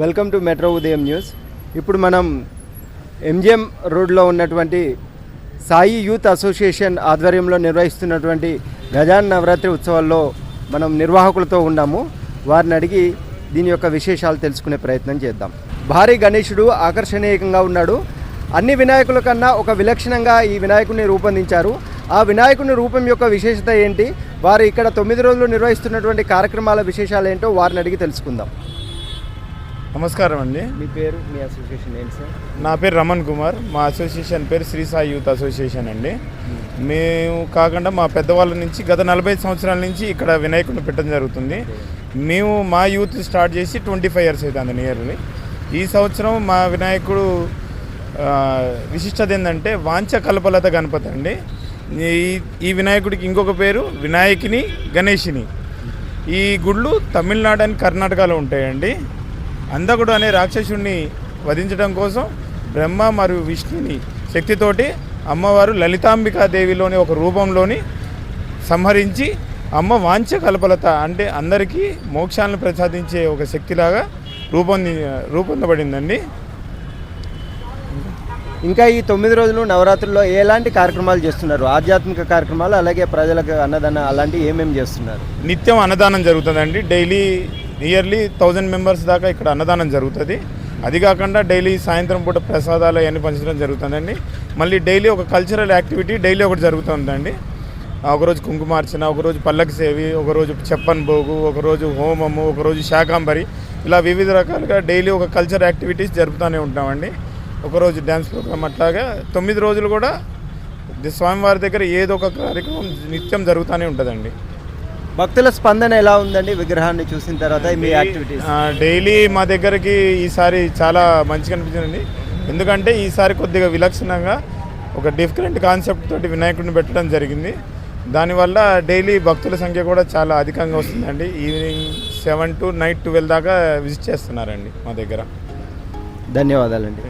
Welcome to metro Udayam news. ఇప్పుడు మనం MGM రోడ్లో ఉన్నటువంటి సాయి యూత్ అసోసియేషన్ ఆధ్వర్యంలో నిర్వహిస్తున్నటువంటి గజాన్ నవరాత్రి ఉత్సవాల్లో మనం నిర్వాహకులతో ఉన్నాము. వారిని అడిగి దీని యొక్క విశేషాలు తెలుసుకునే ప్రయత్నం చేద్దాం. భారీ గణేశుడు ఆకర్షణీయంగా ఉన్నాడు. అన్ని వినాయకుల కన్నా ఒక విలక్షణంగా ఈ వినాయకుడిని రూపొందించారు. ఆ వినాయకుని రూపం యొక్క విశేషత ఏంటి? వారు ఇక్కడ తొమ్మిది రోజులు నిర్వహిస్తున్నటువంటి కార్యక్రమాల విశేషాలు ఏంటో వారిని అడిగి తెలుసుకుందాం. నమస్కారం అండి. మీ పేరు మీ అసోసియేషన్ ఏంటి సార్ నా పేరు రమణ్ కుమార్. మా అసోసియేషన్ పేరు శ్రీ సాయి యూత్ అసోసియేషన్ అండి. మేము కాకుండా మా పెద్దవాళ్ళ నుంచి గత నలభై సంవత్సరాల నుంచి ఇక్కడ వినాయకుడిని పెట్టడం జరుగుతుంది. మేము మా యూత్ స్టార్ట్ చేసి ట్వంటీ ఫైవ్ ఇయర్స్ అవుతుంది నియర్లీ ఈ సంవత్సరం మా వినాయకుడు విశిష్టత ఏంటంటే వాంఛ కల్పలత గణపతి అండి. ఈ ఈ వినాయకుడికి ఇంకొక పేరు వినాయకిని గణేషిని. ఈ గుళ్ళు తమిళనాడు అని కర్ణాటకలో ఉంటాయండి. అందకుడు అనే రాక్షసుడిని వధించడం కోసం బ్రహ్మ మరియు విష్ణుని శక్తితోటి అమ్మవారు లలితాంబికాదేవిలోని ఒక రూపంలోని సంహరించి అమ్మ వాంఛ కల్పలత అంటే అందరికీ మోక్షాలను ప్రసాదించే ఒక శక్తిలాగా రూపొంది రూపొందబడిందండి. ఇంకా ఈ తొమ్మిది రోజులు నవరాత్రుల్లో ఎలాంటి కార్యక్రమాలు చేస్తున్నారు? ఆధ్యాత్మిక కార్యక్రమాలు అలాగే ప్రజలకు అన్నదాన అలాంటివి ఏమేమి చేస్తున్నారు? నిత్యం అన్నదానం జరుగుతుందండి. డైలీ నియర్లీ థౌజండ్ మెంబర్స్ దాకా ఇక్కడ అన్నదానం జరుగుతుంది. అది కాకుండా డైలీ సాయంత్రం పూట ప్రసాదాలు అవన్నీ పంచడం జరుగుతుందండి. మళ్ళీ డైలీ ఒక కల్చరల్ యాక్టివిటీ డైలీ ఒకటి జరుగుతుందండి ఒకరోజు కుంకుమార్చన ఒకరోజు పల్లకి సేవి ఒకరోజు చెప్పన్ భోగు ఒకరోజు హోమము ఒకరోజు శాకాంబరి. ఇలా వివిధ రకాలుగా డైలీ ఒక కల్చర్ యాక్టివిటీస్ జరుపుతూనే ఉంటామండి. ఒకరోజు డ్యాన్స్ ప్రోగ్రామ్ అట్లాగా తొమ్మిది రోజులు కూడా స్వామివారి దగ్గర ఏదో ఒక కార్యక్రమం నిత్యం జరుగుతూనే ఉంటుందండి. భక్తుల స్పందన ఎలా ఉందండి విగ్రహాన్ని చూసిన తర్వాత మీ యాక్టివిటీస్? డైలీ మా దగ్గరికి ఈసారి చాలా మంచిగా అనిపించిందండి. ఎందుకంటే ఈసారి కొద్దిగా విలక్షణంగా ఒక డిఫరెంట్ కాన్సెప్ట్ తోటి వినాయకుడిని పెట్టడం జరిగింది. దానివల్ల డైలీ భక్తుల సంఖ్య కూడా చాలా అధికంగా వస్తుందండి. Evening seven to night twelve దాకా విజిట్ చేస్తున్నారండి మా దగ్గర. ధన్యవాదాలండి.